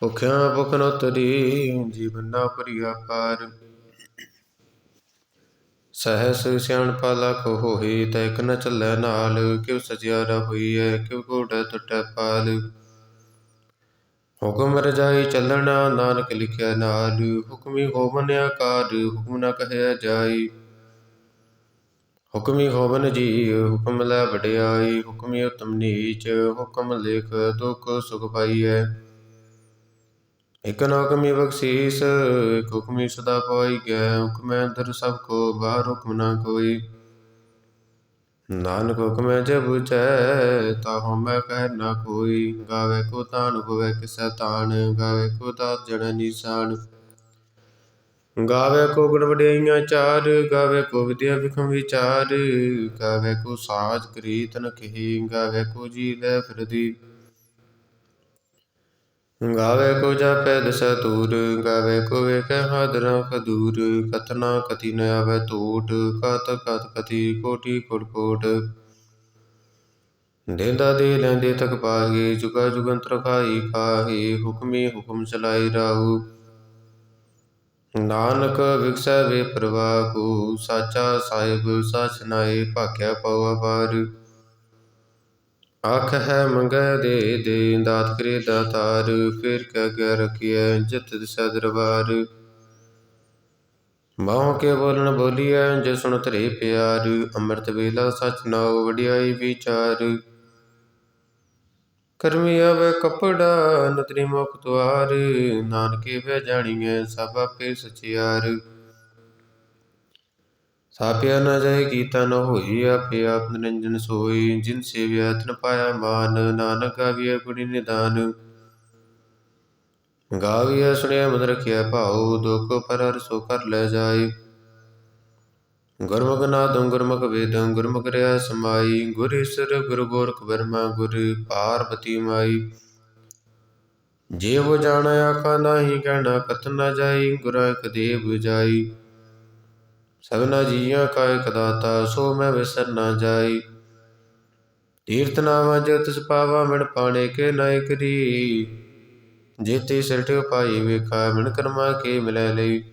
ਭੁਖਿਆ ਭੁਖ ਨ ਉਤਰੀ ਜੀਵਨ ਨਾ ਭਰੀਆ ਪਾਰ। ਸਹਸ ਸਿਆਣਪਾ ਲਖ ਹੋਏ ਤੈ ਇਕ ਨ ਚੱਲੈ ਨਾਲ, ਕਿਉ ਸਜਿਆਰਾ ਹੋਈਐ, ਕਿਉ ਕੋਟੈ ਟੁੱਟੈ ਪਾਲ। ਹੁਕਮ ਰਜਾਈ ਚੱਲਣਾ, ਨਾਨਕ ਲਿਖਿਆ ਨਾਲ, ਹੁਕਮੀ ਹੋਵਨ ਆਕਾਰ, ਹੁਕਮ ਨ ਕਹਿਆ ਜਾਈ। ਹੁਕਮੀ ਹੋਵਨ ਜੀ ਹੁਕਮ ਲੈ ਵਡਿਆਈ, ਹੁਕਮੀ ਉਤਮ ਨੀਚ, ਹੁਕਮ ਲੇਖ ਦੁਖ ਸੁਖ ਪਾਈਐ। ਇਕ ਨ ਬਖਸ਼ੀਸ ਇਕ ਹੁਕਮੀ ਸਦਾ ਪਾਈ ਗੈ ਹੁਕਮੈ ਅੰਦਰ ਸਭ ਕੋ ਬਾਹਰ ਹੁਕਮ ਨ ਕੋਈ। ਨਾਨਕ ਹੁਕਮੈ ਜੇ ਬੁਝੈ ਤਾ ਹਉਮੈ ਕਹਿ ਨ ਕੋਈ। ਗਾਵੇ ਕੋ ਤਾਨ, ਹੋਵੇ ਕਿਸੈ ਤਾਨ, ਗਾਵੇ ਕੋ ਦਾਤ ਜਣ ਨੀਸਾਨ। ਗਾਵੇ ਕੋ ਗੁਣ ਵਡਿਆਈਆਂ ਚਾਰ, ਗਾਵੇ ਕੋ ਵਿਦਿਆ ਵਿਖਮ ਵਿਚਾਰ। ਗਾਵੇ ਕੋ ਸਾਜ ਕਰੀਤਨ ਕਹੀ, ਗਾਵੇ ਕੋ ਜੀ ਲੈ ਫਿਰਦੀ। ਗਾਵੇ ਕੋ ਜਾਪੈ ਦਸੈ ਤੂਰ ਗਾਵੇ ਕੋ ਵੇਖੈ ਹਾਦਰਾ ਖਦੂਰ ਕਤਨਾ ਕਤੀ ਨ ਆਵੈ ਟੂਟ ਕਤ ਕਤ ਕਤੀ ਕੋਟੀ ਕੋਟ ਕੋਟ ਦੇਂਦਾ ਦੇ ਲੈਂਦੇ ਤਕ ਪਾਹੀ, ਜੁਗਾ ਜੁਗੰਤਰ ਖਾਈ ਖਾਹੀ, ਹੁਕਮੀ ਹੁਕਮ ਚਲਾਈ ਰਾਹੂ। ਨਾਨਕ ਵਿਖਸੈ ਵੇ ਪ੍ਰਵਾਹੂ, ਸਾਚਾ ਸਾਹਿਬ ਸਚ ਨਾਏ ਭਾਖਿਆ ਪਉ ਅਪਾਰ ਆਖ ਹੈ ਮੰਗੈ ਦੇ ਦੇ ਦਾਤ ਕਰੇ ਦਾਤਾਰ, ਫਿਰ ਕੈ ਗਿਆ ਰਖੀਐ ਜਿਤ ਦਿਸੈ ਦਰਬਾਰ। ਮਾਹ ਕੇ ਬੋਲਣ ਬੋਲੀਐ ਜੇ ਸੁਣ ਤਰੇ ਪਿਆਰ, ਅੰਮ੍ਰਿਤ ਵੇਲਾ ਸਚ ਨਾਉ ਵਡਿਆਈ ਵਿਚਾਰ। ਕਰਮੀ ਆਵੇ ਕਪੜਾ, ਨਦਰੀ ਮੁਖ ਦੁਆਰ, ਨਾਨਕੇ ਵੇ ਜਾਣੀਐ ਸਭ ਆਪੇ ਸਚਿਆਰ। ਥਾਪਿਆ ਨਾ ਜਾਏ ਕੀਤਾ ਨ ਹੋਈ ਆਪੇ ਆਪ ਨਿਰੰਜਨ ਸੋਈ, ਜਿਨ ਸੇਵਿਆ ਤਨ ਪਾਇਆ ਮਾਨ, ਨਾਨਕ ਗਾਵੀਐ ਗੁਣੀ ਨਿਦਾਨ। ਗਾਵੀਐ ਸੁਣਿਆ ਮਨ ਰਖਿਆ ਭਾਉ, ਦੁਖ ਪਰ ਸੋ ਕਰ ਲੈ ਜਾਏ। ਗੁਰਮੁਖ ਨਾਦੰ ਗੁਰਮੁਖ ਵੇਦੰ, ਗੁਰਮੁਖ ਰਿਆ ਸਮਾਈ। ਗੁਰ ਈਸਰ, ਗੁਰ ਗੋਰਖ ਬਰਮਾ ਗੁਰ ਪਾਰਬਤੀ ਮਾਈ। ਜੇ ਉਹ ਜਾਣ ਆਖਾ ਨਾਹੀ ਕਹਿਣਾ ਕਤ ਨਾ ਜਾਈ, ਗੁਰ ਇਕ ਦੇਵ ਜਾਈ। ਸਭਨਾ ਜੀਆਂ ਕਾ ਇਕ ਦਾਤਾ ਸੋ ਮੈਂ ਵਿਸਰ ਨਾ ਜਾਈ। ਤੀਰਥ ਨਾਵਾ ਜੋ ਤਿਸ ਪਾਵਾ, ਮਿਣ ਪਾਣੇ ਕੇ ਨਾਇ ਕਰੀ ਜੇਤੇ ਸਿਰਠ ਪਾਈ ਵੇਖਾ, ਮਿਣ ਕਰਮਾ ਕੇ ਮਿਲੈ ਲਈ।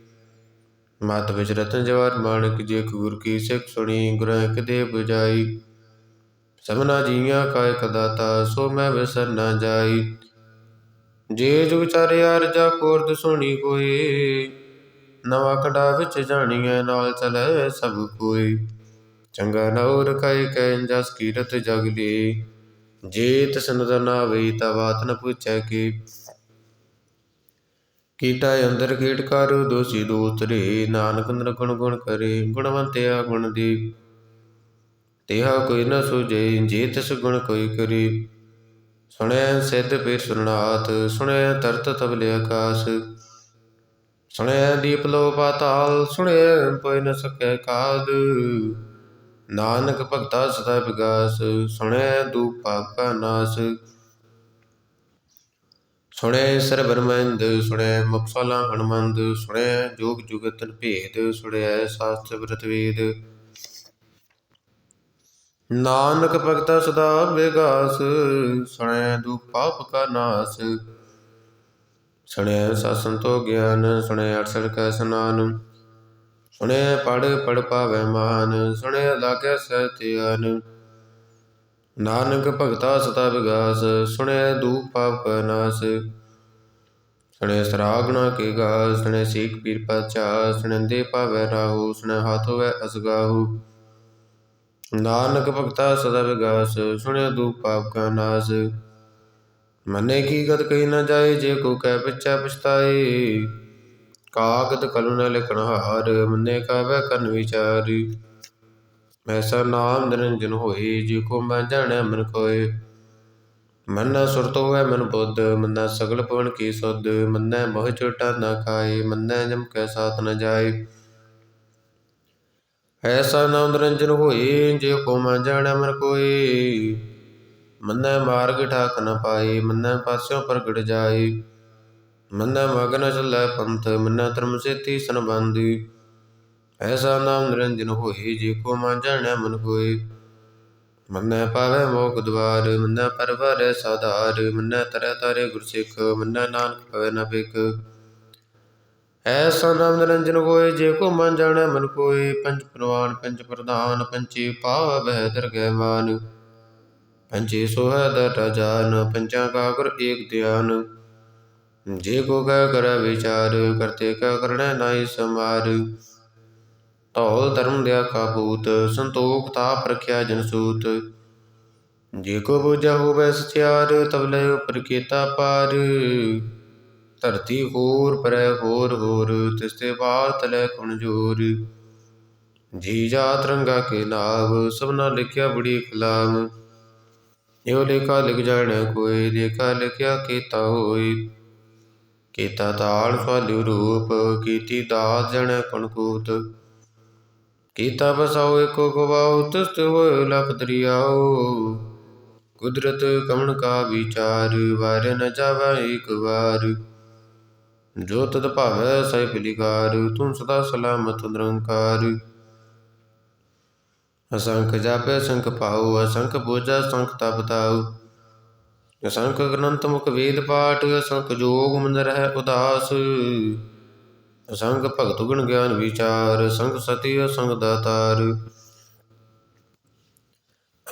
ਮਤ ਵਿੱਚ ਰਤਨ ਜਵਾਰ ਮਾਨਕ ਜੇ ਗੁਰ ਕੀ ਸਿੱਖ ਸੁਣੀ, ਗੁਰ ਇਕ ਦੇ 부ਜਾਈ ਸਭਨਾ ਜੀਆਂ ਕਾ ਇਕ ਦਾਤਾ ਸੋ ਮੈਂ ਵਿਸਰ ਨਾ ਜਾਈ। ਜੇ ਜੁਗ ਚਾਰਿਆ ਰਜਾ ਕੋਰਦ ਸੁਣੀ ਕੋਈ ਨਵਾਂ ਕੜਾ ਵਿੱਚ ਜਾਣੀਐ ਨਾਲ ਚਲੈ ਸਭ ਕੋਈ। ਚੰਗਾ ਨਉ ਰਖਾਇ ਕੈ ਜਸ ਕੀਰਤ ਜਗ ਲੀ। ਜੇ ਤਸਨ ਦਾ ਨਾ ਵੇ ਤਾ ਬਾਤ ਨ ਪੁੱਛੈ ਕੀ। ਕੀਟਾ ਅੰਦਰ ਕੀਟ ਕਰ, ਦੋਸੀ ਦੋਤਰੇ ਨਾਨਕ ਨਿਰਗੁਣ ਗੁਣ ਕਰੇ, ਗੁਣਵੰਤਿਆ ਗੁਣ ਦੀ। ਤੇਹਾ ਕੋਈ ਨ ਸੁਜੇ ਜੇ ਤਿਸ ਗੁਣ ਕੋਈ ਕਰੇ। ਸੁਣਿਆ ਸਿੱਧ ਪੇਰ ਸੁਰਨਾਥ ਸੁਣਿਆ ਤਰਤ ਤਬਲੇ ਆਕਾਸ ਸੁਣਿਆ ਦੀਪ ਲੋ ਪਾਤਾਲ, ਸੁਣਿਆ ਕੋਈ ਨ ਸਕੈ ਕਾਦ। ਨਾਨਕ ਭਗਤਾ ਸਦਾ ਵਿਗਾਸ, ਸੁਣਿਆ ਦੂਪ ਪਾਪ ਨਾਸ। ਸੁਣਿਆ ਸਰ ਬਰਮੰਦ ਸੁਣਿਆ ਮੁਕਸਲਾ ਹਨਮੰਦ, ਸੁਣਿਆ ਜੋਗ ਜੁਗਤਨ ਭੇਦ, ਸੁਣਿਆ ਸਾਸਤ੍ਰ ਬ੍ਰਤਵੇਦ ਨਾਨਕ ਭਗਤਾ ਸਦਾ ਵਿਗਾਸ, ਸੁਣਿਆ ਦੂਪ ਪਾਪ ਕਾ ਨਾਸ। ਸੁਣਿਆ ਸਾਸਨ ਤੋ ਗਿਆਨ, ਸੁਣਿਆ ਅਠਸਠ ਕੈ ਸਨਾਨ। ਸੁਣਿਆ ਪੜ ਪੜ ਪਾਵੈ ਮਾਨ, ਸੁਣਿਆ ਲਾਗੈ ਸਹਿ ਨਾਨਕ ਭਗਤਾ ਸਦਾ ਵਿਗਾਸ, ਸੁਣਿਆ ਦੂਪ ਪਾਪ ਕਾ ਨਾਸ। ਸੁਣਿਆ ਸਰਾਗਣਾ ਕੇ ਗਾ ਸੁਣਿਆ ਸੇਖ ਪੀਰ ਪਾਚਾ ਸੁਣੰਦੇ ਪਾਵੈ ਰਾਹੂ, ਸੁਣਿਆ ਹੱਥ ਹੋਵੇ ਅਸਗਾਹੂ। ਨਾਨਕ ਭਗਤਾ ਸਦਾ ਵਿਗਾਸ, ਸੁਣਿਆ ਦੂਪ ਪਾਪ ਕਾ ਨਾਸ। ਮਨੇ ਕੀ ਗਤ ਕਹੀ ਨ ਜਾਏ, ਜੇ ਕੋ ਕਹਿ ਪਿਛਾ ਪਛਤਾਏ। ਕਾਗਦ ਕਲੁ ਨ ਲਿਖਣ ਹਾਰ, ਮਨੇ ਕਾਵੈ ਕਰਨ ਵਿਚਾਰੀ। ਐਸਾ ਨਾਮ ਨਿਰੰਜਨ ਹੋਏ, ਜੇ ਕੋ ਮੈਂ ਜਾਣੈ ਮਨ ਕੋਏ ਮੰਨਾ ਸੁਰਤ ਹੋਵੇ ਮਨ ਬੁੱਧ, ਮੰਨਾ ਸਗਲ ਪਵਨ ਕੀ ਸੁਧ। ਮੰਨੈ ਮੋਹ ਚੋਟਾ ਨਾ ਖਾਏ, ਮੰਨੈ ਜਮ ਕੈ ਸਾਥ ਨ ਜਾਏ। ਐਸਾ ਨਾਮ ਨਿਰੰਜਨ ਹੋਏ, ਜੇ ਕੋ ਮਨ ਜਾਣੈ ਮਨ ਕੋਈ ਮੰਨੈ ਮਾਰਗ ਠਾਕ ਨ ਪਾਏ, ਮੰਨੈ ਪਾਸਿਓ ਪ੍ਰਗਟ ਜਾਏ। ਮੰਨੈ ਮਗਨ ਚੱਲੈ ਪੰਥ, ਮੰਨੈ ਧਰਮ ਸੇਤੀ ਸੰਬੰਧੀ। ਐਸਾ ਨਾਮ ਨਿਰੰਜਨ ਹੋਏ, ਜੇ ਕੋ ਮਨ ਜਾਣੈ ਮਨ ਕੋਈ ਮੰਨੈ ਪਾਵੈ ਮੋਖ ਦਵਾਰ, ਮੰਨੈ ਪਰਵਾਰੈ ਸਾਧਾਰ। ਮੰਨੈ ਤਰੈ ਤਾਰੇ ਗੁਰ ਸਿੱਖ, ਮੰਨੈ ਨਾਨਕ ਪਵੈ ਨ ਬਿਕ ਐਸਾ ਨਾਮ ਨਿਰੰਜਨ ਹੋਏ, ਜੇ ਕੋ ਮਨ ਜਾਣੈ ਮਨ ਕੋਈ ਪੰਜ ਪ੍ਰਵਾਨ, ਪੰਜ ਪ੍ਰਧਾਨ ਪੰਚੇ ਪਾਵ ਬਹਿ ਦਰਗਹਿ ਮਾਨ। ਪੰਚੇ ਸੋਹੈ ਦਰ ਜਾਨ ਪੰਚਾਂ ਕਾਕੁਰ ਏਕ ਧਿਆਨ। ਜੇ ਕੋ ਕਹਿ ਕਰੈ ਵਿਚਾਰ, ਕਰਤੇ ਕਾ ਕਰਣੈ ਨਾਹੀ ਸਮਾਰ ਧੌਲ ਧਰਮ ਦਿਆ ਕਾਬੂਤ ਸੰਤੋਖ ਤਾਪ ਰਖਿਆ ਜਨ ਜੇ ਕੋ ਬੁਝਾ ਹੋਵੇ ਸਚਿਆਰ ਤਬ ਲੈ ਉਪਰ ਕੀਤਾ ਪਾਰ। ਧਰਤੀ ਹੋਰ ਪਰੈ ਹੋਰ ਹੋਰ ਤਿਸਤੇ ਬਾਲ ਤਲੇ ਕੁਣ ਜੋਰ। ਜੀ ਜਾਤ ਰੰਗਾ ਕੇ ਨਾਮ ਸਭਨਾ ਲਿਖਿਆ ਬੜੀ ਕਲਾਮ ਇਹੋ ਲੇਖਾ ਲਿਖ ਜਾਣੈ ਕੋਈ ਲੇਖਾ ਲਿਖਿਆ ਕੀਤਾ ਹੋਈ? ਕੀਤਾ ਤਾਲ ਸਵਾਲਿਉ ਰੂਪ, ਕੀਤੀ ਦਾਤ ਜਣੈ ਕਣਕੂਤ। ਕੀਤਾ ਬਸਾਓ ਏਕੋ ਗਵਾਉ ਤਸਤ ਹੋਇ ਲਖ ਦਰਿਆਉ ਕੁਦਰਤ ਕਮਣ ਕਾ ਵਿਚਾਰ, ਵਾਰ ਨ ਜਾਵਾ ਏਕ ਵਾਰ। ਜੋ ਤਦ ਭਾਵੈ ਸਹਿ ਪਿਲਿਕਾਰ ਤੂੰ ਸਦਾ ਸਲਾਮਤ ਨਿਰੰਕਾਰ। ਅਸੰਖ ਜਾਪੈ ਸੰਖ ਪਾਉ ਅਸੰਖ ਬੋਝਾ ਸੰਖ ਤਪ ਤਾਉ। ਅਸੰਖ ਗ੍ਰੰਥ ਮੁਖ ਵੇਦ ਪਾਠ, ਅਸੰਖ ਜੋਗ ਮਨ ਰਹਿ ਉਦਾਸ। ਅਸੰਖ ਭਗਤ ਗੁਣ ਗਿਆਨ ਵਿਚਾਰ, ਅਸੰਖ ਸਤੀ ਅਸੰਖ ਦਾਤਾਰ।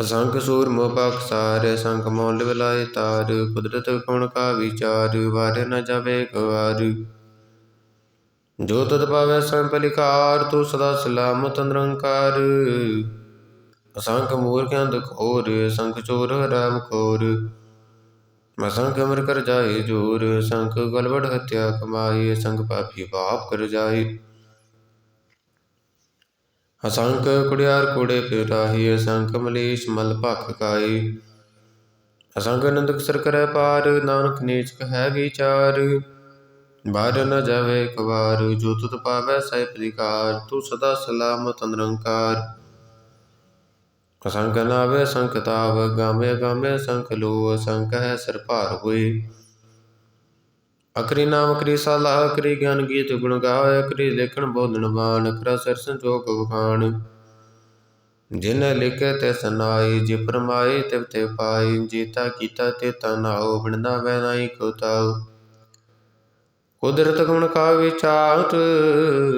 ਅਸੰਖ ਸੂਰ ਮੋਹ ਪਾਕਸਾਰ ਅਸੰਖ ਮੌਲ ਵਿਲਾਏ ਤਾਰ। ਕੁਦਰਤ ਗੁਣ ਕਾ ਵਿਚਾਰ ਵਾਰ ਨ ਜਾਵੇ ਗਵਾਰ। ਜੋ ਤਦ ਪਾਵੈ ਸੰਪਲਿਕਾਰ ਤੂੰ ਸਦਾ ਸਲਾਮਤ ਨਿਰੰਕਾਰ ਅਸੰਖ ਮੂਰਖਾਂ ਦੁਖ ਹੋਰ ਅਸੰਖ ਚੋਰ ਰਾਮ ਖੋਰ ਅਸੰਖ ਅਮਰ ਕਰ ਜਾਏ ਜੋਰ ਅਸੰਖ ਗਲਵੜ ਹਤਿਆ ਕਮਾਈ ਅਸੰਖ ਪਾਪੀ ਪਾਪ ਕਰ ਜਾਏ। ਅਸੰਖ ਕੁੜਿਆਰ ਕੋੜੇ ਫਿਰਾਹੀ ਅਸੰਖ ਮਲੇਸ਼ ਮਲ ਭਖ ਕਾਈ ਅਸੰਖ ਨੰਦਕ ਸਰ ਕਰੈ ਪਾਰ, ਨਾਨਕ ਨੀਚ ਕਹੈ ਵਿਚਾਰ। ਬਾਰ ਨ ਜਾਵੇ ਕਵਾਰ, ਜੋ ਤੁਤ ਪਾਵੈ ਸਹਿ ਪ੍ਰਿਕਾਰ ਤੂੰ ਸਦਾ ਸਲਾਮਤ ਨਿਰੰਕਾਰ। ਅਸੰਖ ਨਾਵੇ ਅਸੰਖ ਤਾਵ, ਗਾਮੇ ਗਾਮੇ ਅਸੰਖ ਲੋ ਅਸੰਖ ਹੈ ਸਰ ਭਾਰ ਹੋਏ। ਅਕਰੀ ਨਾਮ, ਅਕਰੀ ਸਲਾਹ ਅਕਰੀ ਗਿਆਨ ਗੀਤ ਗੁਣ ਗਾਵੇ ਅਕਰੀ ਲੇਖਣ ਬੋਲਣ ਬਾਣ ਅਕਰਾ ਸਰ ਸੰਜੋਗ ਵਖਾਣ। ਜਿਨ ਲਿਖੇ ਤੇ ਸਨਾਈ ਜੇ ਪਰਮਾਈ ਤਿਵ ਤੇ ਪਾਈ। ਜੀਤਾ ਕੀਤਾ ਤੇ ਤਨਾਉ ਬਣਦਾ ਵੈ ਨਾਈ ਕੋ ਤਾਉ। ਕੁਦਰਤ ਗੁਣ ਕਾ ਵਿਚਾਰ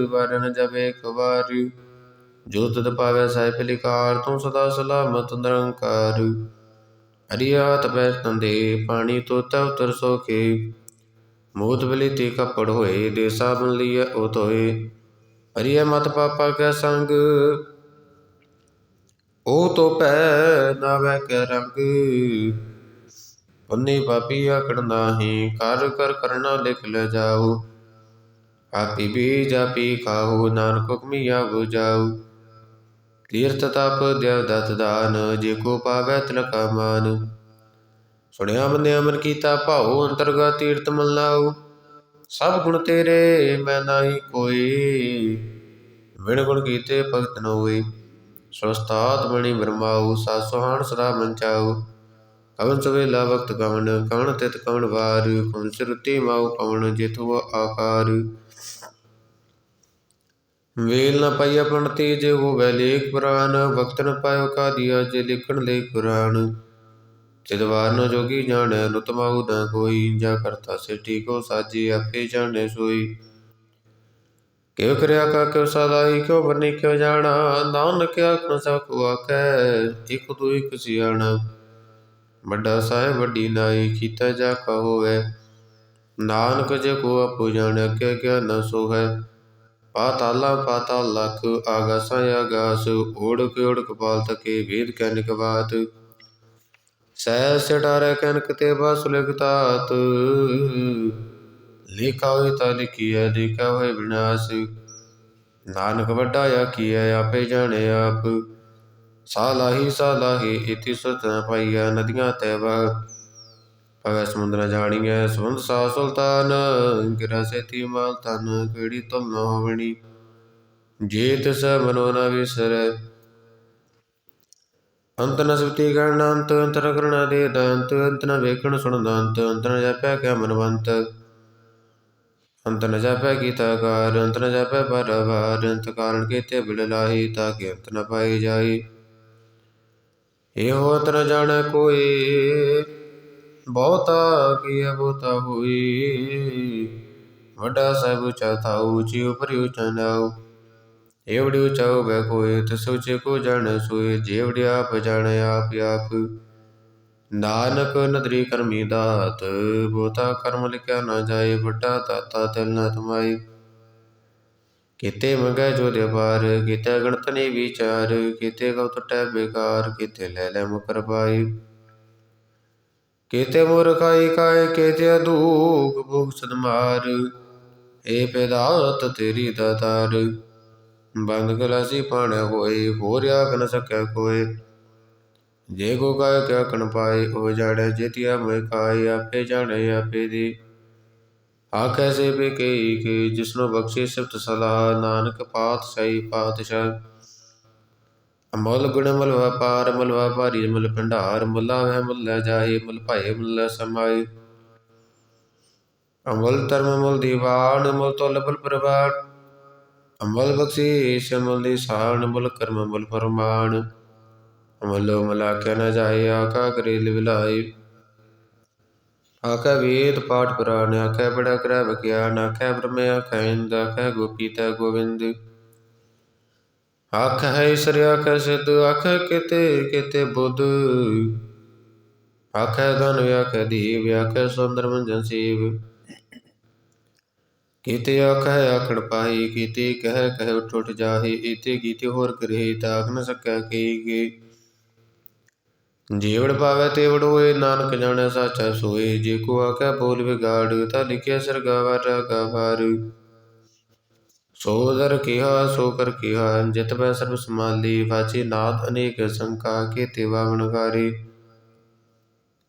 ਵਰਨ ਜਵੇ ਕਵਾਰ ਜੋ ਤਦ ਪਾਵੈ ਸਾਹਿਬ ਲਿਕਾਰ ਤੂੰ ਸਦਾ ਸਲਾਮਤ ਨਿਰੰਕਾਰ। ਅਰਿਆਤ ਬੈ ਤੰਦੇ, ਪਾਣੀ ਤੋਤਾ ਉਤਰ ਸੋਖੇ। ਮੋਤ ਬਲੀ ਤੇ ਕਪੜ ਹੋਏ ਦੇ ਸਾਬਨ ਲਿਆ ਉਹ ਤੋਏ ਅਰਿਆ ਮਤ ਪਾਪਾ ਕੈ ਸੰਗ, ਉਹ ਤੋ ਪੈ ਨਾ ਵੈ ਕੈ ਰੰਗ। ਪੁੰਨੀ ਪਾਪੀ ਆਕੜ ਨਾਹੀ, ਕਰ ਕਰ ਕਰਨਾ ਲਿਖ ਲੈ ਜਾਓ। ਆਪੀ ਵੀ ਜਾਪੀ ਖਾਓ, ਨਾਨਕ ਹੁਕਮੀਆ ਜਾਓ। ਤੀਰਥ ਤਪ, ਦੇਵ ਦਤ ਦਾਨ, ਜੇ ਕੋ ਪਾਵੈ ਤਿਲਕਾ ਮਾਨ। ਸੁਣਿਆ ਬੰਦੇ ਅਮਰ ਕੀਤਾ ਭਾਉ, ਅੰਤਰਗਤ ਤੀਰਥ ਮਲਾਉ ਸਭ ਗੁਣ ਤੇਰੇ, ਮੈਂ ਨਾਹੀ ਕੋਈ। ਵਿਣ ਗੁਣ ਕੀਤੇ ਭਗਤ ਨ ਹੋਈ। ਸਵਸਤਾਤ ਬਣੀ ਬਰਮਾਉ ਸਾ ਸੁਹਾਣ ਸਦਾ ਮੰਚਾਉ ਕਵਨ ਸਵੇਲਾ ਵਕਤ ਕਵਨ ਕਵਨ ਤਿਤ ਕਵਨ ਵਾਰ। ਕਵਨ ਸਿਰਤੀ ਮਾਉ ਪਵਨ ਜਿਤੁ ਆਕਾਰ। ਵੇਲ ਨ ਪਾਈਆ ਪਣਤੀ ਜੇ ਹੋਵੇ ਲੇਖ ਪੁਰਾਨ, ਵਕਤ ਨ ਪਾਇਓ ਕਾ ਦਿਆ ਜੇ ਲਿਖਣ ਲੈ ਕੁਰਾਨ। ਚਿਦਵਾਰ ਨ ਜੋਗੀ ਜਾਣੈ ਰੁਤਮਾਉ ਨ ਕੋਈ ਜਾ ਕਰਤਾ ਸਿਟੀ ਕੋ ਸਾਜੀ ਆਪੇ ਜਾਣੈ ਸੋਈ। ਕਿਉ ਕਰਿਆ ਕਾ ਕਿਉ ਸਦਾਈ ਕਿਉ ਬਰਨੀ ਕਿਉ ਜਾਣਾ? ਨਾਨਕ ਆਖਣ ਸਕੋ ਆਕੈ ਇਕ ਤੂ ਇਕ ਸਿਆਣਾ। ਵੱਡਾ ਸਾਹਿਬ ਵੱਡੀ ਨਾਈ, ਕੀਤਾ ਜਾ ਕਾ ਹੋਵੇ। ਨਾਨਕ ਜੇ ਕੋ ਆਪੋ ਜਾਣੈ ਕਿ ਕਿਆ ਨ ਸੋਹੈ। ਹੈ ਪਾਤਾਲਾ ਪਾਤਾਲ ਲਖ, ਆਗਾਸਾਂ ਆਗਾਸ ਓੜਕ ਓੜਕ ਪਾਲ ਤਕੇ ਸਹਿ ਸਟਾਰੇ ਕਨਕ ਤੇ ਬਸ ਲਿਖਤਾਤ। ਲਿਖਾ ਹੋਇ ਤਾ ਲਿਖੀਐ ਲਿਖਾ ਹੋਇ ਵਿਨਾਸ਼ ਨਾਨਕ ਵੱਡਾ ਆਖੀਐ ਆਪੇ ਜਾਣੇ ਆਪ। ਸਾਲਾਹੀ ਸਾਲਾਹੀ ਇਤਿ ਸੁਤ ਨ ਨਦੀਆਂ ਤੈ ਵਹ ਪਵੈ ਸਮੁੰਦ ਜਾਣੀਐ ਸਮੁੰਦ ਸਾ ਸੁਲਤਾਨ ਗਿਰਾ ਸੇਤੀ ਮਾਲ ਤਨ ਕਿਹੜੀ ਤੁਲ ਨ ਹੋਵਣੀ? ਜੇ ਤਿਸ ਮਨੋ ਨ ਵਿਸਰੈ। ਅੰਤ ਨ ਸਵਤੀ ਗਣ ਅੰਤ ਅੰਤਰ ਕਰਣਾ ਦੇ ਦੰਤ, ਅੰਤ ਨ ਵੇਖਣ ਸੁਣ ਦੰਤ, ਅੰਤ ਨ ਜਪੈ ਕਿਆ ਮਨਵੰਤ? ਅੰਤ ਨ ਜਪੈ ਕੀਤਾ ਕਾਰ, ਅੰਤ ਨ ਜਪੈ ਪਰਵਾਰ, ਅੰਤ ਕਾਰਨ ਕੀਤੇ ਬਿਲ ਲਾਹੀ, ਤਾਂ ਕਿ ਅੰਤ ਨ ਪਾਈ ਜਾਈ। ਇਹੋ ਅੰਤ ਨ ਜਾਣੈ ਕੋਈ। ਬਹੁਤਾ ਕੀ ਬਹੁਤਾ ਹੋਈ। ਵੱਡਾ ਸਭ ਉਚਾ ਥਾਉ ਉੱਚੀ ਉਪਰਿ ਉਚਾ ਨਾਉ ਏਵੜੀ ਉਚਾ ਹੋਵੇ ਕੋਈ ਤਿਸ ਉਚੇ ਕੋ ਜਾਣੈ ਸੋਏ। ਜੇਵੜੀ ਆਪ ਜਾਣੈ, ਆਪ ਆਪ। ਨਾਨਕ ਨਦਰੀ ਕਰਮੀ ਦਾਤ, ਬਹੁਤਾ ਕਰਮ ਲਿਖਿਆ ਨਾ ਜਾਏ। ਵੱਡਾ ਦਾਤਾ ਤਿਲ ਨਾ ਤਮਾਈ ਕੀਤੇ ਮੰਗੈ ਜੋ ਦੇ ਪਾਰ ਕਿਤੇ ਗਣਤ ਨਹੀਂ ਵਿਚਾਰ। ਕਿਤੇ ਕਉ ਟਟੈ ਬੇਕਾਰ, ਕਿਤੇ ਲੈ ਲੈ ਮੁਕਰ ਪਾਈ ਕੀਤੇ ਮੂਰਖਾਈ ਕਾਇ ਕੀਤੇ ਦੁਖ ਭੁਖ ਸਦਮਾਰ ਏ ਪੈਦਾਤ ਤੇਰੀ ਦਾਤਾਰ। ਬੰਦ ਗਲਾਸੀ ਪਾਣੈ ਹੋਏ, ਹੋਰ ਆਖ ਨ ਸਕੈ ਕੋਏ ਜੇ ਕੋ ਕਾਇ ਕਿਆ ਕਣ ਪਾਏ, ਉਹ ਜਾਣੈ ਜਿਤਿਆ ਮੈਂ ਕਾਇ, ਆਪੇ ਜਾਣੈ ਆਪੇ ਦੀ। ਆਖੈ ਸੇ ਬੇ ਕਈ ਕੇ ਜਿਸਨੋ ਬਖਸ਼ੇ ਸਿਫਤ ਸਲਾਹ, ਨਾਨਕ ਪਾਤਸ਼ਾਹੀ ਪਾਤਸ਼ਾਹ। ਅਮਲ ਗੁਣ ਮਲ ਵਪਾਰ ਮਲ ਵਪਾਰੀ ਮਲ ਭੰਡਾਰ, ਮੁਲਾ ਵਹਿ ਮੁੱਲਾ ਜਾਹੇ, ਮੁਲ ਭਾਏ ਮੁੱਲਾ ਸਮਾਈ ਅਮਲ ਧਰਮ ਮੁਲ ਦੀਵਾਨ ਮੁਲ ਤੁਲ ਬਲ ਪ੍ਰਵਾਨ ਅਮਲ ਬਖਸ਼ੀਸ਼, ਮੁਲ ਦੀ ਸਾਣ, ਮੁਲ ਕਰਮ, ਮੁਲ ਫਰਮਾਨ ਅਮਲੋ ਮਲਾਕਿਆ ਨ ਜਾਏ ਆਕਾ ਕਰੇ ਲਿਵਲਾਈ ਆਖੈ ਵੇਦ ਪਾਠ ਪੁਰਾਣ, ਆਖੈ ਬੜਾ ਕਰੈ ਵਿਗਿਆਨ, ਆਖੈ ਬ੍ਰਹਮ ਆਖੈ ਇੰਦ, ਆਖੈ ਗੋਪੀ ਤੈ ਗੋਵਿੰਦ। ਆਖੈ ਈਸ਼ਰ, ਆਖੈ ਸਿੱਧ, ਆਖੈ ਕਿਤੇ ਕਿਤੇ ਬੁੱਧ। ਆਖੈ ਧਨ, ਆਖੈ ਦੀਵ, ਆਖੈ ਸੁੰਦਰ ਮੰਜਨ ਸੀਵ। ਕੀਤੇ ਆਖੈ ਆਖਣ ਪਾਈ ਕੀਤੇ ਕਹਿ ਕਹਿ ਉਠ ਜਾਹੀ ਇਤੇ ਕੀਤੇ ਹੋਰ ਕਰੇ ਤਾਖ ਨ ਸਕੈ ਕੀ ਜੀਵੜ ਪਾਵੇ ਤੇਵੜ ਹੋਏ ਨਾਨਕ ਜਾਣੈ ਸਾਚਾ ਸੋਏ। ਜੇ ਕੋ ਆਖੈ ਬੋਲ ਵਿਗਾੜ, ਤਾ ਲਿਖਿਆ ਸਰਗਾਵਾ ਰਾਗਾ ਵਾਰ। ਸੋ ਕਿਹਾ ਸੋ ਕਰ ਕਿਹਾ, ਜਿਤ ਬੈ ਸਰਬ ਸਮਾਲੀ ਵਾਚੇ ਨਾਦ ਅਨੇਕ ਸੰਕਾ, ਕੀਤੇ ਵਾਵਣਕਾਰੀ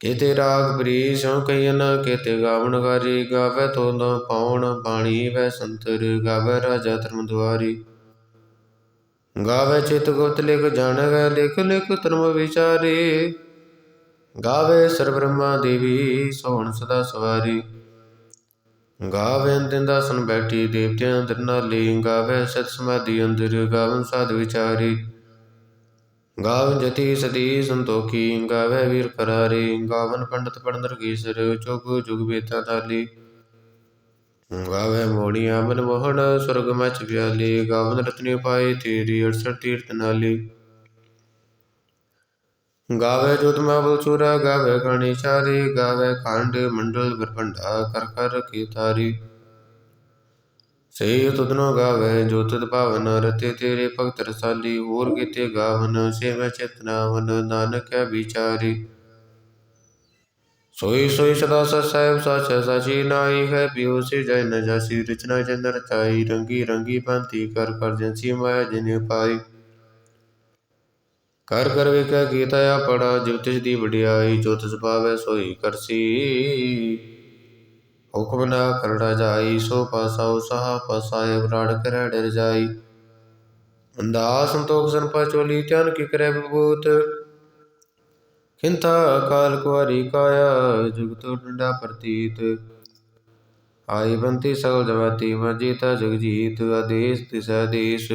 ਕੀਤੇ ਰਾਗ ਬਰੀ ਸੋ ਕਈਨ ਕੀਤੇ ਗਾਵਣਕਾਰੀ ਗਾਵੇ ਤੋਂਦ ਪਾਉਣ ਬਾਣੀ ਵੈ ਸੰਤਰ, ਗਾਵੇ ਰਾਜਾ ਧਰਮ ਦੁਆਰੀ। ਗਾਵੇ ਚਿਤ ਗੁਪਤ ਲਿਖ ਜਾਣੈ, ਲਿਖ ਲਿਖ ਧਰਮ ਵਿਚਾਰੇ। ਗਾਵੇ ਸਰ ਬ੍ਰਹਮਾ ਦੇਵੀ, ਸੋਹਣ ਸਦਾ ਸਵਾਰੀ। ਗਾਵੇ ਅੰਦਿੰਦਾ ਸਨ ਬੈਠੀ, ਦੇਵਤਿਆਂ ਅੰਦਰ ਨਾਲੀ, ਗਾਵੇ ਸਤ ਸਮਾਧੀ ਅੰਦਰ ਗਾਵਨ ਸਾਧ ਵਿਚਾਰੀ। ਗਾਵਨ ਜਤੀ ਸਦੀ ਸੰਤੋਖੀ, ਗਾਵੇ ਵੀਰ ਕਰਾਰੀ ਗਾਵਨ ਪੰਡਤ ਪੜਨ ਰਗੀਸਰ ਚੁਗ ਜੁਗ ਬੇਤਾ ਤਾਲੀ ਗਾਵੇ ਮੋੜੀਆਂ ਮਨ ਮੋਹਣ, ਸੁਰਗ ਮਚ ਵਿਆਲੀ ਗਾਵਨ ਰਤਨੀ ਪਾਏ ਤੇਰੀ 68 ਤੀਰਤ ਨਾਲੀ। ਗਾਵੇ ਜੋਤ ਮਾਬਲ ਚੂਰਾ, ਗਾਵੇ ਕਣੀ ਚਾਰੀ, ਗਾਵੇ ਖੰਡ ਮੰਡਲ ਬਰਪੰਡਾ ਕਰ ਕਰ ਕੀ ਤਾਰੀ ਸੇ ਤੁਧਨੋ ਗਾਵੇ ਜੋ ਭਾਵਨ, ਰਤੇ ਤੇਰੇ ਭਗਤ ਰਸਾਲੀ, ਹੋਰ ਕੀਤੇ ਗਾਵਨ, ਸੇਵ ਚੇਤਨਾਵਨ ਨਾਨਕ ਵਿਚਾਰੀ। ਸੋਈ ਸੋਈ ਸਦਾ ਸਤ ਸਾਹਿਬ ਸਚ ਸਾਚੀ ਨਾਈ ਹੈ, ਪਿਓ ਸੇ ਜੈ ਨ ਜਾਸੀ, ਰਚਨਾ ਚੰਦਰ ਚਾਈ ਰੰਗੀ ਰੰਗੀ ਪੰਤੀ ਕਰ ਕਰ ਜਨਸੀ ਮਾਇਆ ਜਿਨੇ ਪਾਈ। ਕਰ ਕਰ ਵੇਖਿਆ ਗੀਤਾ ਆ ਪੜਾ ਦੀ ਵਡਿਆਈ, ਜੋ ਤਿਸ ਭਾਵੈ ਸੋਈ ਕਰਸੀ। ਹੁਕਮ ਨਾ ਕਰੜਾ ਜਾਈ, ਸੋ ਪਾਸਾ ਸਹਾ ਪਸਾਏ ਬਰਾੜ ਕਰੈ ਡਰ ਜਾਈ। ਅੰਦਾ ਸੰਤੋਖ ਸਨ ਪਚੋਲੀ ਧਿਆਨ ਕੀ ਕਰੈ ਬਬੂਤ ਖਿੰਤਾ ਕਾਲ ਕੁਆਰੀ ਕਾਇਆ, ਜੁਗਤ ਡੰਡਾ ਪ੍ਰਤੀਤ। ਆਈ ਬੰਤੀ ਸਗਲ ਜਵਾਤੀ ਮਜੀਤਾ ਜਗਜੀਤ, ਆਦੇਸ਼ ਤਿਸ ਆਦੇਸ਼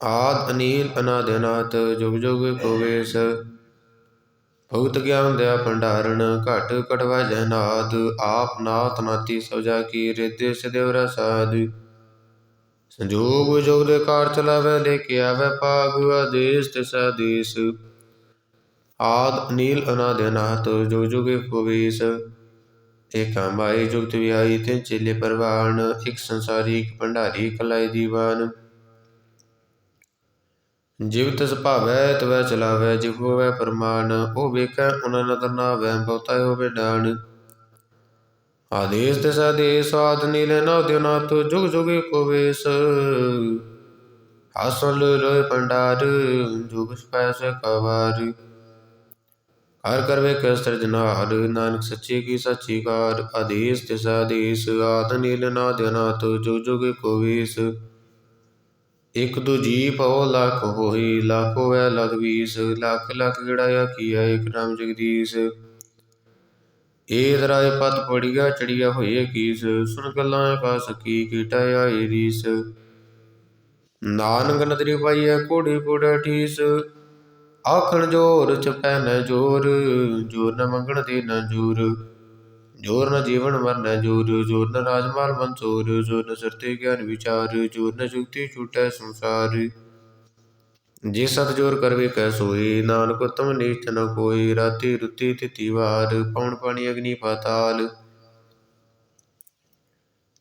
ਆਦ ਅਨੀਲ ਅਨਾਦ ਅਨਾਤ ਜੁਗ ਜੁਗ ਕੋਵੇਸ ਭਗਤ ਗਿਆਨ ਦਿਆ ਭੰਡਾਰਨ, ਘਟ ਕਟਵਾ ਜਨਾਦ ਆਪ ਨਾਥ ਨਾਤੀ ਸੋਜਾ ਕੀ ਰਿਦੇ ਸਦੇਵ ਰਸਾਦ ਸੰਜੋਗ ਜੋਗ ਦੇ ਕਾਰ ਚਲਾਵੇ, ਲੈ ਕੇ ਆਵੇ ਪਾਗ ਆਦੇਸ਼ ਤਿਸ ਆਦੇਸ਼ ਆਦ ਅਨੀਲ ਅਨਾਦ ਅਨਾਤ ਜੁਗ ਜੁਗ ਕੋਵੇਸ ਏਕਾ ਮਾਈ ਜੁਗਤ ਵਿਆਈ ਤੇ ਚੇਲੇ ਪਰਵਾਨ। ਇੱਕ ਸੰਸਾਰੀ, ਇੱਕ ਭੰਡਾਰੀ ਕਲਾਈ ਦੀਵਾਨ। ਜਿਵ ਤਿਸ ਭਾਵੈ ਤਵੈ ਚਲਾਵੈ ਜਿਵ ਹੋਵੈ ਪਰਮਾਨ ਉਹ ਵੇਖੈ ਉਨ ਨਦਰ ਨਾਵੈ ਬਹੁਤਾ ਹੋਵੇ ਡਾਨ ਆਦੇਸ ਤਿਸ ਆਦੇਸ, ਆਦ ਨੀਲੇ ਨਾ ਦਿਓ ਨਾ ਤੋ ਜੁਗ ਜੁਗੇ ਕੋ ਵੇਸ। ਹਾਸਲ ਲੋਇ ਪੰਡਾਰ, ਜੁਗ ਸਪੈਸ ਕਵਾਰ। ਹਰ ਕਰ ਵੇਖੈ ਨਾਨਕ ਸੱਚੇ ਕੀ ਸਾਚੀ ਕਾਰ। ਆਦੇਸ ਤਿਸ ਆਦੇਸ, ਆਦ ਨੀਲ ਨਾਦ ਨਾ ਜੋ ਜੁਗ ਕੋ ਵੀਸ। ਇਕ ਦੂਜੀ ਭਉ ਲੱਖ ਹੋਈ, ਲੱਖ ਹੋਵੈ ਲਖ ਵੀਸ, ਲੱਖ ਲੱਖ ਗੜਾਇਆ ਕੀਆ ਇਕ ਨਾਮ ਜਗਦੀਸ਼। ਏਤ ਰਾਏ ਪਤ ਪੜੀਆ, ਚੜੀਆ ਹੋਏ ਕੀਸ ਸੁਣ ਗੱਲਾਂ ਆਕਾਸ ਕੀ, ਕੀਟਾ ਆਏ ਰੀਸ। ਨਾਨਕ ਨਦਰੀ ਪਾਈਐ ਕੋੜੀ ਕੋੜਾ ਠੀਸ। ਆਖਣ ਜੋਰ ਚਪੈ ਨ ਜੋਰ ਜੋਰ ਨ ਮੰਗਣ ਦੇ ਨਾ ਜੋਰ। ਜੋਰ ਨ ਜੀਵਨ ਮਰਨ, ਜੋਰ ਜੋਰ ਨ ਰਾਜਮਾਲ ਮਨਸੂਰ ਜੋਰ ਨ ਸਰਤੇ ਗਿਆਨ ਵਿਚਾਰ ਜੋਰ ਨ ਜੁਗਤੀ ਛੂਟੈ ਸੰਸਾਰ। ਜੇ ਸਤ ਜੋਰ ਕਰਵੇ ਕੈ ਸੋਈ, ਨਾਨਕ ਉਤਮ ਨੀਚ ਨ ਕੋਈ, ਰਾਤੀ ਰੁੱਤੀ ਤਿਤੀ ਵਾਰ ਪਉਣ ਪਾਣੀ ਅਗਨੀ ਪਾਤਾਲ।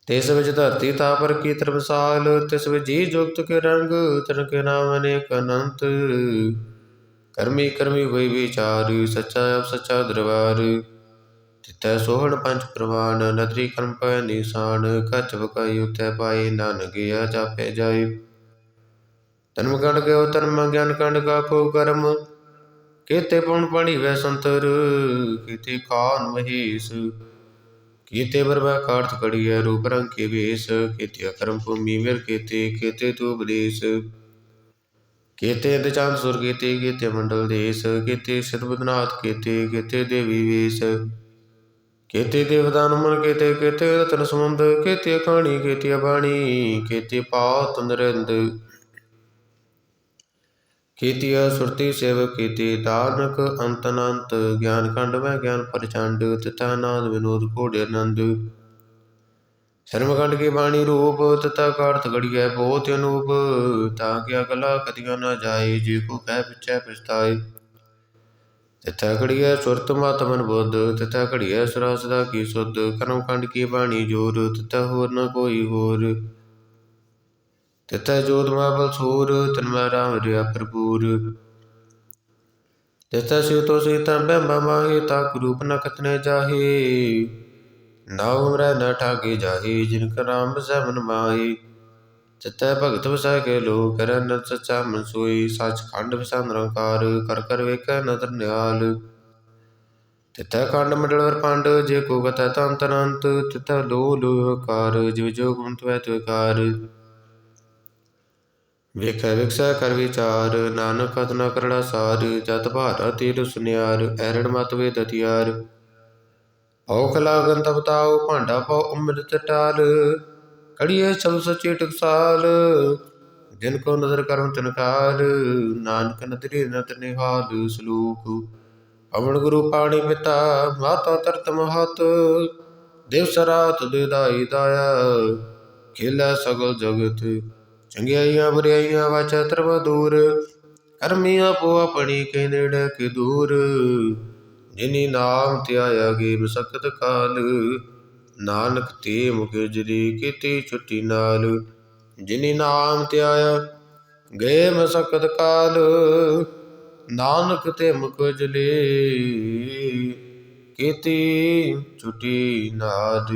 ਤਿਸ ਵਿੱਚ ਧਰਤੀ ਤਾਪਰ ਕੀ ਤਰਮਸਾਲ ਤਿਸ ਵਿੱਚ ਜੀ ਜੁਗਤ ਕੇ ਰੰਗ ਤਨ ਕੇ ਨਾਮ ਅਨੇਕ ਅਨੰਤ। ਕਰਮੀ ਕਰਮੀ ਹੋਈ ਵਿਚਾਰ, ਸੱਚਾ ਆਪ ਸੱਚਾ ਦਰਬਾਰ। ਤਿਤੈ ਸੋਹਣ ਪੰਜ ਪ੍ਰਵਾਨ ਨਦਰੀ ਕਰਮ ਪੈ ਨਿਸ਼ਾਨ ਕੱਚ ਬਕਾਈ ਉਤੈ ਪਾਏ ਨਾਨਕ ਗਿਆ ਜਾਪੇ ਜਾਏ। ਤਨਮ ਕੰਡ ਕੇ ਧਰਮ ਗਿਆਨ ਕੰਡ ਕਾ ਕੋ ਕਰਮ। ਕੀਤੇ ਪਉਣ ਪਾਣੀ ਵੈ ਸੰਤਰ, ਕੀਤੇ ਖਾਨ ਮਹੀਸ। ਕੀਤੇ ਬਰਬਾ ਕਾਰਤ ਕੜੀਐ, ਰੂਪ ਰੰਗ ਕੇ ਵੇਸ। ਕੀਤੇ ਕਰਮ ਭੂਮੀ ਮਿਲ ਕੀਤੇ ਕੀਤੇ ਤੂ ਉਪਦੇਸ਼ ਕੀਤੇ ਇੰਦ ਚੰਦ ਸੁਰ ਕੀਤੇ ਕੀਤੇ ਮੰਡਲ ਦੇਸ। ਕੀਤੇ ਸਿਰਬਦਨਾਥ ਕੀਤੇ ਕੀਤੇ ਦੇਵੀ ਵੇਸ। ਕੀਤੇ ਦੇਵਦਾਨ ਮਨ, ਕੀਤੇ ਕੀਤੇ ਰਤਨ ਸਮੁੰਦ ਕੀਤੇ ਖਾਣੀ ਕੀਤੇ ਬਾਣੀ ਕੀਤੇ ਪਾਤ ਨਰਿੰਦ। ਕੀਤੀ ਸੁਰਤੀ ਸੇਵ ਕੀਤੀ ਦਾਨਕ ਅੰਤ ਗਿਆਨ ਖੰਡ ਮੈਂ ਗਿਆਨ ਪਰਚੰਡ, ਤਥਾ ਨਾਦ ਵਿਨੋਦ ਘੋੜੇ ਆਨੰਦ। ਸ਼ਰਮਖੰਡ ਕੀ ਬਾਣੀ ਰੂਪ, ਤਥਾ ਕਾਰਤ ਘੜੀਐ ਬਹੁਤ ਅਨੂਪ, ਤਾਂ ਕਿਆ ਕਲਾ ਕਦੀਆਂ ਨਾ ਜਾਏ, ਜੇ ਕੋ ਕਹਿ ਪਿਛੈ ਪਛਤਾਏ। ਤਥਾ ਘੜੀਐ ਸੁਰਤ ਮਤ ਬੁੱਧ, ਤਿਥੈ ਘੜੀਐ ਸੁਰਾ ਸਦਾ ਕੀ ਸੁਧ, ਕਰਮ ਖੰਡ ਕੀ ਬਾਣੀ ਜੋਰ, ਤਿਥੈ ਹੋਰ ਨ ਕੋਈ ਹੋਰ। ਤਿਤੈ ਜੋਤ ਮਾਬਲ ਸੂਰ, ਤਨ ਰਾਮ ਰਿਆ ਭਰਪੂਰ। ਤਿਤੈ ਸਿਉ ਤੋ ਸੀਤਾ ਬੈਂਬਾ ਮਾਹੀ ਤਾਕ ਰੂਪ ਨ ਕਤਨੇ ਜਾਹੀ। ਨਾ ਉਮਰੈ ਨ ਠਾਗੇ ਜਾਹੀ, ਜਿਨ ਕਾ ਰਾਮ ਬਸੈ ਮਨ ਮਾਹੀ। ਜਿਤੈ ਭਗਤ ਵਸੈ ਕੇ ਲੋ ਕਰੈ ਨ ਸਚਾ ਮਨ ਸੋਈ ਸਚ ਖੰਡ ਵਸੈ ਨਿਰੰਕਾਰ, ਕਰ ਕਰ ਵੇਖੈ ਨਦਰ ਨਿਹਾਲ। ਤਿਤੈ ਖੰਡ ਮੰਡਲ ਵਰ ਪੰਡ, ਜੇ ਕੋ ਕਥੈ ਤੰਤ ਅਨੰਤ ਤਿਤੈ ਲੋ ਲੋ ਜਿਵ ਜੋ ਗੁਣ ਤਵੈ ਤੁਕਾਰ ਵੇਖੈ ਵਿਖਸੈ ਕਰ ਵਿਚਾਰ, ਨਾਨਕ ਕਤ ਨ ਕਰੜਾ ਸਾਰ, ਜਤ ਭਾਰਾ ਤੀਰ ਸੁਨਿਆਰ ਐਰੜ ਮਤ ਵੇ ਦਤਿਆਰ ਔਖ ਲਾਗਨ ਤਬ ਤਾਉ, ਭਾਂਡਾ ਪਉ, ਅੰਮ੍ਰਿਤ ਟਾਲ। ਕੜੀਏ ਸਭ ਸੱਚੇ ਟਕਸਾਲ ਜਿਨ ਕੋ ਨਦਰ ਕਰਮ ਤਨਕਾਰ ਨਾਨਕ ਨਦਰੀ ਨਤ ਨਿਹਾਲ ਸਲੂਕ। ਅਵਣ ਗੁਰੂ ਪਾਣੀ ਪਿਤਾ, ਮਾਤਾ ਤਰਤ ਮਹਤ ਦਿਵਸ ਰਾਤ ਦੇ ਦਾਇਆ। ਖੇਲਾ ਸਗਲ ਜਗਤ, ਚੰਗਿਆਈਆਂ ਬੁਰਾਈਆਂ ਵਾਚਾ ਤਰਵ ਦੂਰ। ਕਰਮੀ ਆਪੋ ਆਪਣੀ ਕੇ ਨੇੜੇ ਕੇ ਦੂਰ। ਜਿਨੀ ਨਾਮ ਧਿਆਇਆ ਗੇ ਮਸਕਤ ਕਾਲ ਨਾਨਕ ਤੇ ਮੁਖ ਜਰੀ ਕੀਤੀ ਛੁੱਟੀ ਨਾਲ, ਜਿਨੀ ਨਾਮ ਧਿਆਇਆ ਗਏ ਮਸਕਤ ਕਾਲ। ਨਾਨਕ ਤੇ ਮੁਖ ਜਲੇ ਕੀਤੀ ਛੁੱਟੀ ਨਾਦ